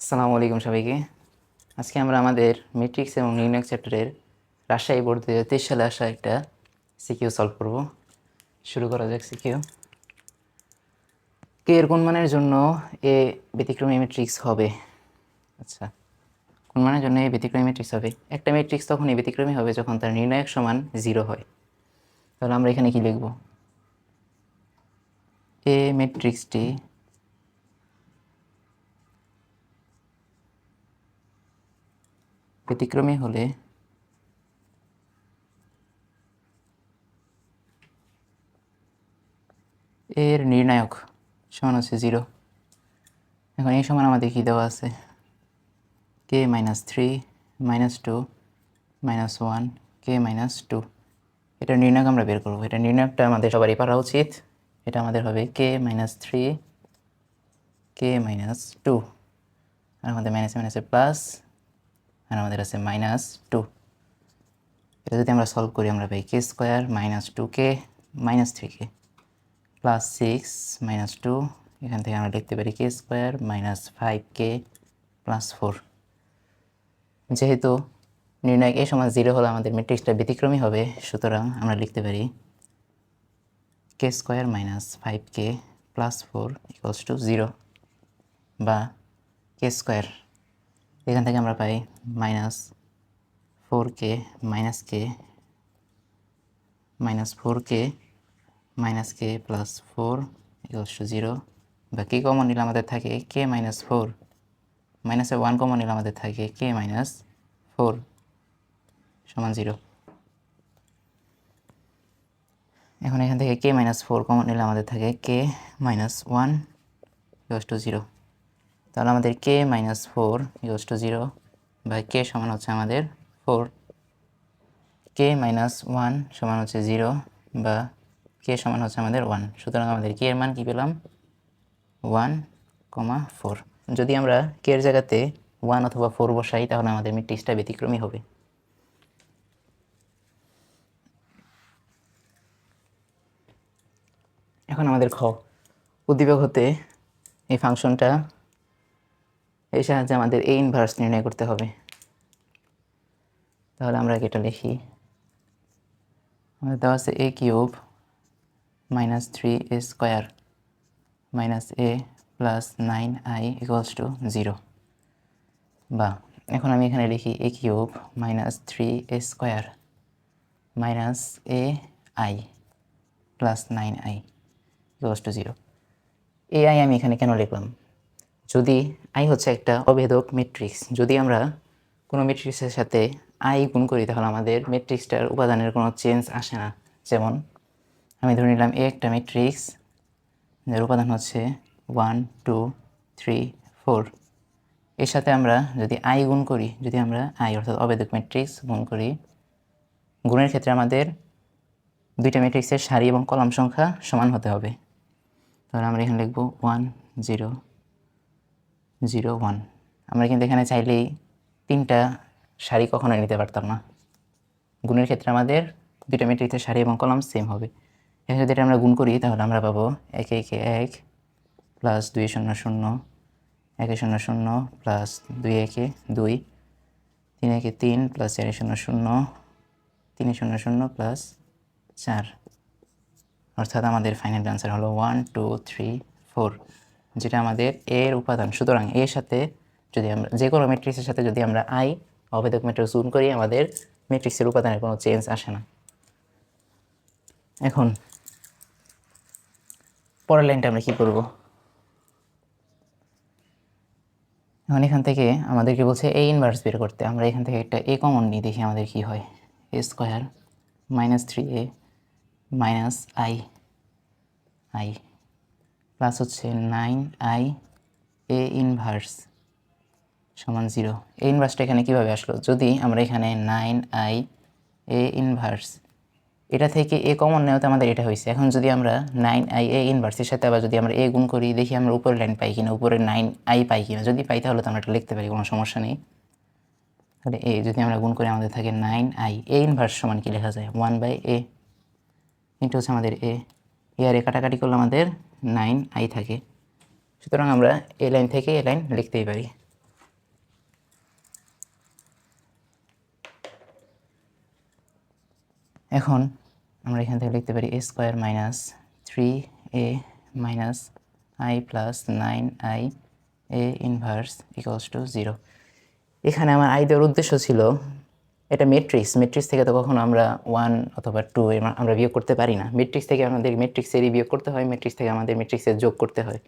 আসসালামু আলাইকুম সবাইকে। আজকে আমরা আমাদের ম্যাট্রিক্স এবং নির্ণয় চ্যাপ্টারের রাজশাহী বোর্ড দু হাজার তেইশ সালে আসা একটা সিকিউ সলভ করব। শুরু করা যাক সিকিউ কে এর কোন মানের জন্য এ ব্যতিক্রমী ম্যাট্রিক্স হবে? আচ্ছা কোন মানের জন্য এ ব্যতিক্রমী ম্যাট্রিক্স হবে? একটা ম্যাট্রিক্স তখন এই ব্যতিক্রমী হবে যখন তার নির্ণায়ক সমান জিরো হয়। তাহলে আমরা এখানে কি লিখব? এ ম্যাট্রিক্সটি ব্যতিক্রমী হলে এর নির্ণায়ক সমান হচ্ছে জিরো। এখন এই সমান আমাদের কী দেওয়া আছে? K minus three minus two minus one k minus two এটা নির্ণায়ক আমরা বের করব। এটা নির্ণায়কটা আমাদের সবারই পারা উচিত। এটা আমাদের হবে k minus three k minus two আর আমাদের মাইনাসে মাইনাসে প্লাস আর আমাদের আছে মাইনাস টু এটা যদি আমরা সলভ করি, আমরা পাই k square minus two k minus three k plus six minus two এখান থেকে আমরা লিখতে পারি k square minus five k plus four যেহেতু নির্ণায়ক এ সমান জিরো হলে আমাদের ম্যাট্রিক্সটা ব্যতিক্রমী হবে, সুতরাং আমরা লিখতে পারি k square minus five k plus four equals to zero বা কে স্কোয়ার এখান থেকে আমরা পাই minus four k minus k minus four k minus k plus four equals to zero বা কে কমন নিলে আমাদের থাকে কে মাইনাস ফোর মাইনাসে ওয়ান কমন নিলে আমাদের থাকে কে মাইনাস ফোর সমান জিরো এখন এখান থেকে কে মাইনাস ফোর কমন নিলে আমাদের থাকে k minus one equals to zero তাহলে আমাদের k minus four equals to zero বা কে সমান হচ্ছে আমাদের ফোর কে মাইনাস ওয়ান সমান হচ্ছে জিরো বা কে সমান হচ্ছে আমাদের ওয়ান সুতরাং আমাদের কে এর মান কী পেলাম? ওয়ান কমা ফোর যদি আমরা কে এর জায়গাতে ওয়ান অথবা ফোর বসাই, তাহলে আমাদের ম্যাট্রিক্সটা ব্যতিক্রমী হবে। এখন আমাদের খ। উদ্দীপক হতে এই ফাংশনটা এই সাহায্যে আমাদের এই ইনভার্স নির্ণয় করতে হবে। তাহলে আমরা এটা লিখি? আমাদের দেওয়া আছে A cube minus three A square minus A plus nine I equals to zero বা এখন আমি এখানে লিখি A cube minus three A square minus A I plus nine I equals to zero A I আমি এখানে কেন লিখলাম? যদি আই হচ্ছে একটা অভেদক ম্যাট্রিক্স যদি আমরা কোনো ম্যাট্রিক্সের সাথে আই গুণ করি, তাহলে আমাদের ম্যাট্রিক্সটার উপাদানের কোনো চেঞ্জ আসে না। যেমন, আমি ধরে নিলাম এ একটা ম্যাট্রিক্স যার উপাদান হচ্ছে ওয়ান টু থ্রি ফোর এর সাথে আমরা যদি আই গুণ করি, যদি আমরা আই অর্থাৎ অবেদক ম্যাট্রিক্স গুণ করি, গুণের ক্ষেত্রে আমাদের দুইটা ম্যাট্রিক্সের সারি এবং কলাম সংখ্যা সমান হতে হবে। তাহলে আমরা এখানে লিখব ওয়ান জিরো জিরো ওয়ান। আমরা কিন্তু এখানে চাইলেই তিনটা সারি কখনো নিতে পারতাম না। গুণের ক্ষেত্রে আমাদের দুইটা ম্যাট্রিক্সের সারি এবং কলাম সেম হবে। এখানে যদি এটা আমরা গুণ করি, তাহলে আমরা পাবো এক একে এক প্লাস দুই শূন্য শূন্য, একে শূন্য শূন্য প্লাস দুই একে দুই, তিন একে তিন প্লাস চারে শূন্য শূন্য, তিনে শূন্য শূন্য প্লাস চার। অর্থাৎ আমাদের ফাইনাল অ্যান্সার হলো ওয়ান টু থ্রি ফোর যেটা আমাদের এর উপাদান। সুতরাং এর সাথে যদি আমরা যে কোনো ম্যাট্রিক্সের সাথে যদি আমরা আই অবেদক ম্যাট্রিক্স গুণ করি, আমাদের ম্যাট্রিক্সের উপাদানের কোনো চেঞ্জ আসে না। এখন, পরের লাইনটা আমরা কী করব? এখন এখান থেকে আমাদেরকে বলছে এ ইনভার্স বের করতে। আমরা এখান থেকে একটা এ কমন নিই, দেখি আমাদের কি হয়। A square minus three A minus I I plus হচ্ছে নাইন আই, এ ইনভার্স সমান জিরো। এ ইনভার্সটা এখানে কীভাবে আসলো? যদি আমরা এখানে নাইন আই, এ ইনভার্স, এটা থেকে এ কমন নেওয়াতে আমাদের এটা হয়েছে। এখন যদি আমরা নাইন আই, এ ইনভার্সের সাথে আবার যদি আমরা এ গুণ করি, দেখি আমরা উপরের লাইন পাই কিনা, উপরে নাইন আই পাই কিনা। যদি পাই তাহলে তো আমরা এটা লিখতে পারি, কোনো সমস্যা নেই। তাহলে এ যদি আমরা গুণ করি, আমাদের থাকে নাইন আই, এ ইনভার্স সমান কি লেখা যায়? ওয়ান বাই এ, ইন্টু হচ্ছে আমাদের এ। ইয়ারে কাটাকাটি করলে আমাদের নাইন আই থাকে। সুতরাং আমরা এ লাইন থেকে এ লাইন লিখতেই পারি। এখন আমরা এখান থেকে লিখতে পারি A square minus three A minus I plus nine I A inverse equals to zero এখানে আমার আই দেওয়ার উদ্দেশ্য ছিল এটা মেট্রিক্স মেট্রিক্স থেকে তো কখনো আমরা ওয়ান অথবা টু আমরা বিয়োগ করতে পারি না। মেট্রিক্স থেকে আমাদের মেট্রিক্সেরই বিয়োগ করতে হয় মেট্রিক্স থেকে আমাদের মেট্রিক্সের যোগ করতে হয়।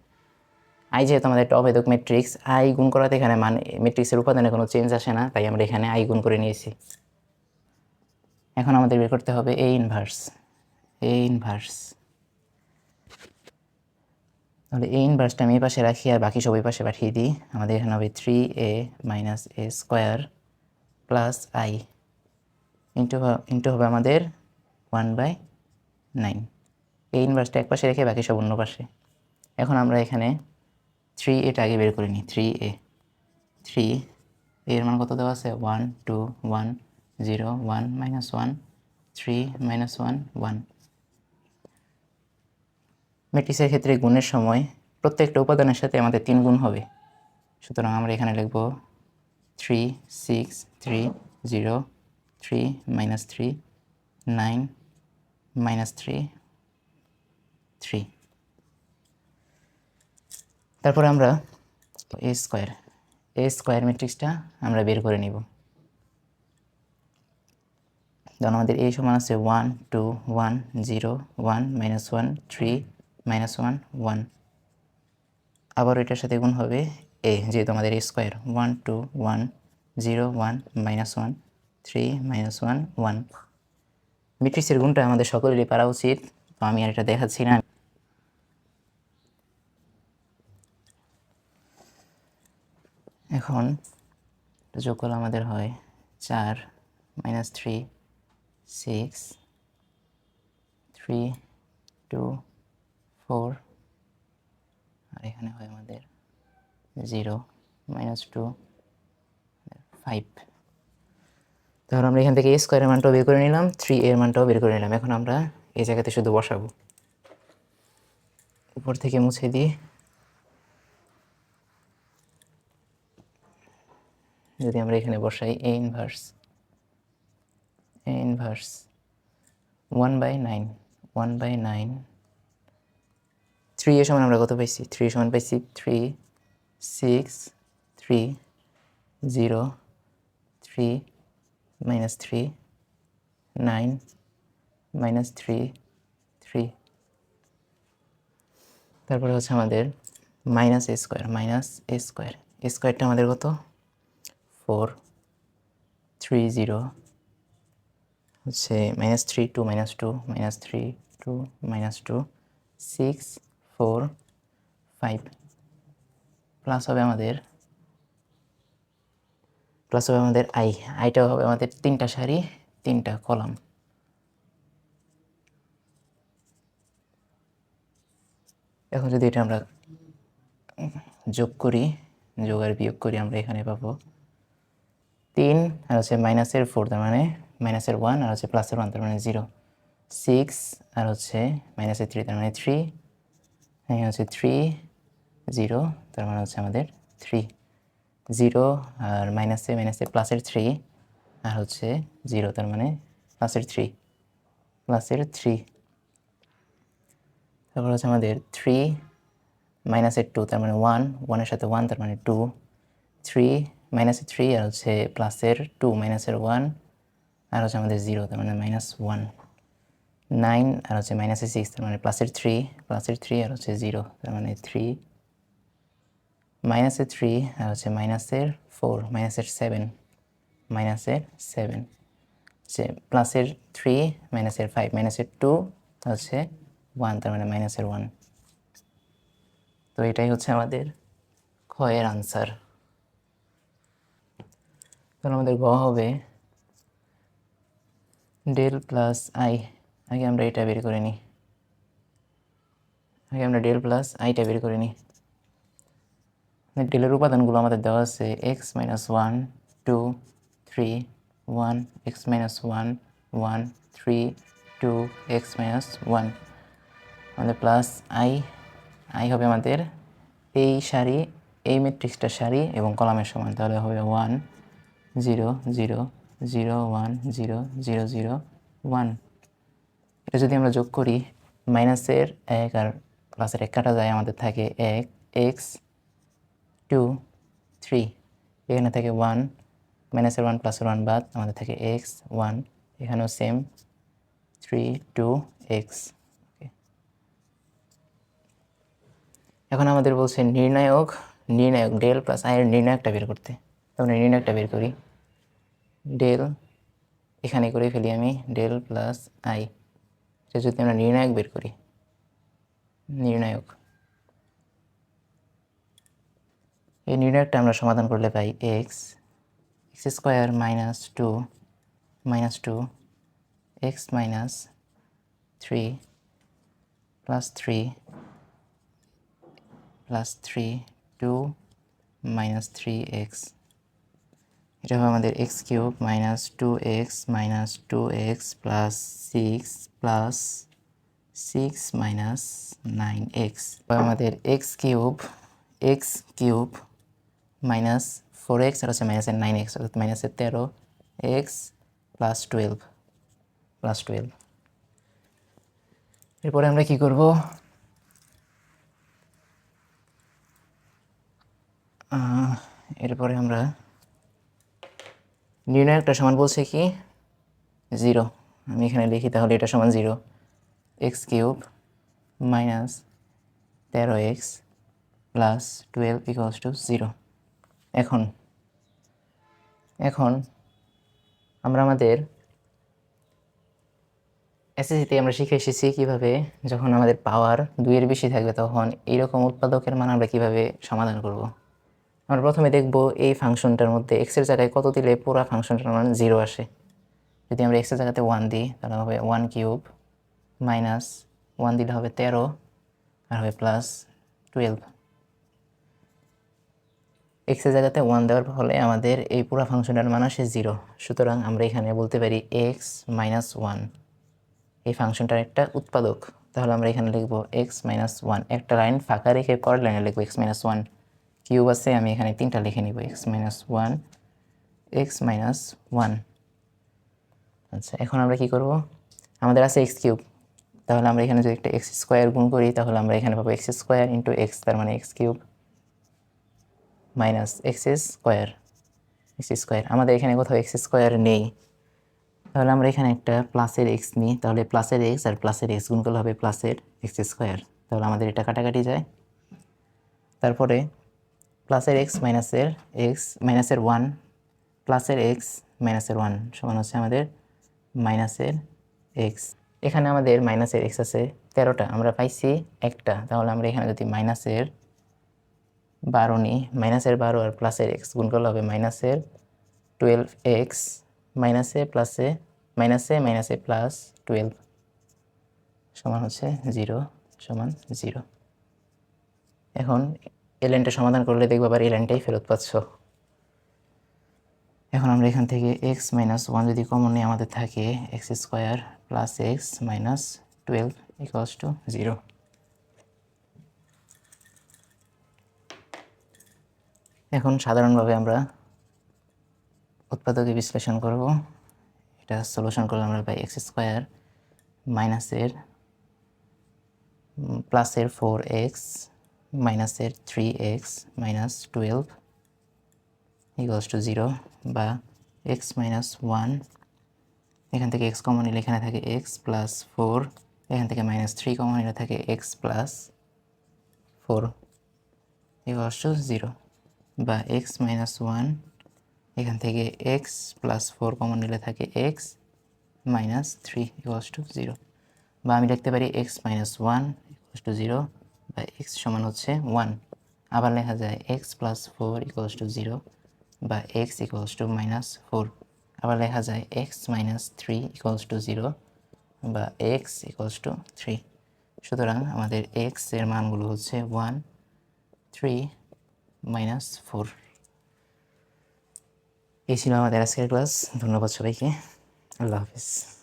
আই যেহেতু আমাদের একটা অভেদক ম্যাট্রিক্স আই গুণ করাতে এখানে মানে ম্যাট্রিক্সের উপাদানে কোনো চেঞ্জ আসে না, তাই আমরা এখানে আই গুণ করে নিয়েছি। এখন আমাদের বের করতে হবে এ ইনভার্স এ ইনভার্স তাহলে এই ইনভার্সটা আমি এই পাশে রাখি আর বাকি সব পাশে পাঠিয়ে দিই। আমাদের এখানে হবে three A minus A square plus I into into হবে আমাদের ওয়ান বাই নাইন এই ইনভার্সটা এক পাশে রেখে বাকি সব অন্য পাশে। এখন আমরা এখানে থ্রি এটা আগে বের করে নিই থ্রি এ থ্রি এর মান কত দেওয়া আছে? One two one zero one minus one three minus one one ম্যাট্রিক্সের ক্ষেত্রে গুণের সময় প্রত্যেকটা উপাদানের সাথে আমাদের তিন গুণ হবে। সুতরাং আমরা এখানে লিখব three six three zero three minus three nine minus three three তারপরে আমরা এ স্কোয়ার এ স্কোয়ার ম্যাট্রিক্সটা আমরা বের করে নিব। ধরুন আমাদের এই সমান আছে one two one zero one minus one three minus one one আবার এটার সাথে গুণ হবে এ যেহেতু আমাদের A square one two one zero, one, minus one, three, minus one one. ম্যাট্রিক্সের গুণটা আমাদের সকলেরই পারা উচিত, তো আমি আর এটা দেখাচ্ছি না। এখন এটা যোগ করলে আমাদের হয় চার, minus three, six, three, two, four. আর এখানে হয় আমাদের জিরো, মাইনাস টু ফাইভ আমরা এখান থেকে এ স্কোয়ারের মানটাও বের করে নিলাম থ্রি এর মানটাও বের করে নিলাম। এখন আমরা এই জায়গাতে শুধু বসাবো। উপর থেকে মুছে দিই যদি আমরা এখানে বসাই A inverse A inverse one by nine one by nine three এর সমান আমরা কত পাইছি? থ্রি সমান পাইছি three six three zero three minus three nine minus three three তারপরে হচ্ছে আমাদের minus A square minus A square A স্কোয়ারটা আমাদের কত? ফোর থ্রি জিরো হচ্ছে minus three two minus two minus three two minus two six four five plus হবে আমাদের plus হবে আমাদের আই আইটা হবে আমাদের তিনটা সারি তিনটা কলাম। এখন যদি এটা আমরা যোগ করি, যোগ আর বিয়োগ করি, আমরা এখানে পাবো তিন, আর হচ্ছে মাইনাসের ফোর তার মানে মাইনাসের ওয়ান আর হচ্ছে প্লাসের ওয়ান তার মানে জিরো সিক্স আর হচ্ছে মাইনাসের থ্রি তার মানে থ্রি হচ্ছে থ্রি জিরো তার মানে হচ্ছে আমাদের থ্রি জিরো আর মাইনাসে মাইনাসে প্লাসের থ্রি আর হচ্ছে জিরো, তার মানে প্লাসের থ্রি প্লাসের থ্রি তারপর হচ্ছে আমাদের থ্রি মাইনাসের টু তার মানে ওয়ান ওয়ানের সাথে ওয়ান তার মানে টু থ্রি মাইনাসের থ্রি আর হচ্ছে প্লাসের টু মাইনাসের ওয়ান আর হচ্ছে আমাদের জিরো তার মানে মাইনাস ওয়ান নাইন আর হচ্ছে মাইনাসের সিক্স তার মানে প্লাসের থ্রি প্লাসের থ্রি আর হচ্ছে জিরো তার মানে থ্রি মাইনাসের থ্রি আর হচ্ছে মাইনাসের ফোর মাইনাসের সেভেন মাইনাসের সেভেন হচ্ছে প্লাসের থ্রি মাইনাসের ফাইভ মাইনাসের টু হচ্ছে ওয়ান তার মানে মাইনাসের ওয়ান তো এটাই হচ্ছে আমাদের ক্ষয়ের আনসার তাহলে আমাদের গ হবে ডেল প্লাস আই আগে আমরা এটা বের করে নিই। আগে আমরা ডেল প্লাস আইটা বের করে নিই। ডেলের উপাদানগুলো আমাদের দেওয়া আছে x minus one two three one x minus one one three two x minus one আমাদের প্লাস আই আই হবে আমাদের এই সারি, এই ম্যাট্রিক্সটা সারি এবং কলামের সমান, তাহলে হবে one zero zero zero one zero zero zero one এটা যদি আমরা যোগ করি মাইনাসের এক আর প্লাসের এক কাটা যায়, আমাদের থাকে এক এক্স টু থ্রি এখানে থাকে ওয়ান মাইনাসের ওয়ান প্লাসের ওয়ান বাদ, আমাদের থাকে এক্স ওয়ান এখানেও সেম থ্রি টু এক্স এখন আমাদের বলছে নির্ণায়ক নির্ণায়ক ডেল প্লাস আয়ের নির্ণায়কটা বের করতে। তাহলে নির্ণায়কটা বের করি। ডেল এখানে করে ফেলি আমি ডেল প্লাস আই এটা যদি আমরা নির্ণায়ক বের করি, নির্ণায়ক। এই নির্ণায়কটা আমরা সমাধান করলে পাই x x square minus two minus two x minus three plus three plus three two minus three x এটা হবে আমাদের x cube minus two x minus two x plus six plus six minus nine x আমাদের x cube x cube minus four x আর হচ্ছে মাইনাসের nine x অর্থাৎ মাইনাসের তেরো x plus twelve plus twelve এরপরে আমরা কি করব এরপরে আমরা নির্ণায়কটা সমান বলছে কি জিরো আমি এখানে লিখি তাহলে এটা সমান জিরো এক্স কিউব মাইনাস তেরো x plus twelve equals to zero এখন এখন আমরা আমাদের এসএসসিতে আমরা শিখে এসেছি কীভাবে যখন আমাদের পাওয়ার দুইয়ের বেশি থাকবে তখন এইরকম উৎপাদকের মান আমরা কীভাবে সমাধান করব। আমরা প্রথমে দেখব এই ফাংশনটার মধ্যে এক্সের জায়গায় কত দিলে পুরো ফাংশনটার মান জিরো আসে। যদি আমরা এক্সের জায়গাতে ওয়ান দিই, তাহলে হবে ওয়ান কিউব মাইনাস ওয়ান দিলে হবে তেরো, আর হবে প্লাস টুয়েলভ এক্সের জায়গাতে ওয়ান দেওয়ার ফলে আমাদের এই পুরো ফাংশনটার মান আসে জিরো সুতরাং আমরা এখানে বলতে পারি এক্স মাইনাস ওয়ান এই ফাংশনটার একটা উৎপাদক। তাহলে আমরা এখানে লিখব এক্স মাইনাস ওয়ান একটা লাইন ফাঁকা রেখে পরের লাইনে লিখব এক্স মাইনাস ওয়ান কিউব আছে, আমি এখানে তিনটা লিখে নিব। X minus one x minus one আচ্ছা এখন আমরা কি করব? আমাদের আছে এক্স কিউব তাহলে আমরা এখানে যদি একটা এক্স স্কোয়ার গুণ করি, তাহলে আমরা এখানে পাবো এক্স স্কোয়ার ইন্টু এক্স তার মানে x cube minus x square x square আমাদের এখানে কোথাও এক্স স্কোয়ার নেই। তাহলে আমরা এখানে একটা প্লাসের এক্স নিই। তাহলে প্লাসের এক্স আর প্লাসের এক্স গুণ করলে হবে প্লাসের এক্স স্কোয়ার তাহলে আমাদের এটা কাটাকাটি যায়। তারপরে প্লাসের এক্স মাইনাসের এক্স মাইনাসের ওয়ান প্লাসের এক্স মাইনাসের ওয়ান সমান হচ্ছে আমাদের মাইনাসের এক্স এখানে আমাদের মাইনাসের এক্স আছে তেরোটা। আমরা পাইছি একটা। তাহলে আমরা এখানে যদি মাইনাসের বারো নিই মাইনাসের বারো আর প্লাসের এক্স গুণ করলে হবে মাইনাসের টুয়েলভ এক্স মাইনাসে প্লাসে মাইনাসে মাইনাসে প্লাস টুয়েলভ সমান হচ্ছে জিরো সমান জিরো এখন এই লাইনটা সমাধান করলে দেখব আবার এই লাইনটাই ফেরত পাচ্ছ। এখন আমরা এখান থেকে এক্স মাইনাস ওয়ান যদি কমন নিয়ে আমাদের থাকে x square plus x minus twelve equals to zero এখন সাধারণভাবে আমরা উৎপাদকে বিশ্লেষণ করব। এটা সলিউশন করলে আমরা পাই এক্স স্কোয়ার মাইনাসের প্লাসের ফোর এক্স মাইনাসের three x minus twelve equals to zero বা এক্স মাইনাস ওয়ান এখান থেকে এক্স কমন নিলে এখানে থাকে এক্স প্লাস ফোর এখান থেকে মাইনাস থ্রি কমন নিলে থাকে x plus four equals to zero বা এক্স মাইনাস ওয়ান এখান থেকে এক্স প্লাস ফোর কমন নিলে থাকে x minus three equals to zero বা আমি লিখতে পারি x minus one equals to zero বা এক্স সমান হচ্ছে ওয়ান আবার লেখা যায় x plus four equals to zero বা x equals to minus four আবার লেখা যায় x minus three equals to zero বা এক্স ইকুয়ালস টু থ্রি সুতরাং আমাদের এক্সের মানগুলো হচ্ছে ওয়ান থ্রি মাইনাস ফোর এই ছিল আমাদের আজকের ক্লাস ধন্যবাদ সবাইকে। আল্লাহ হাফিজ।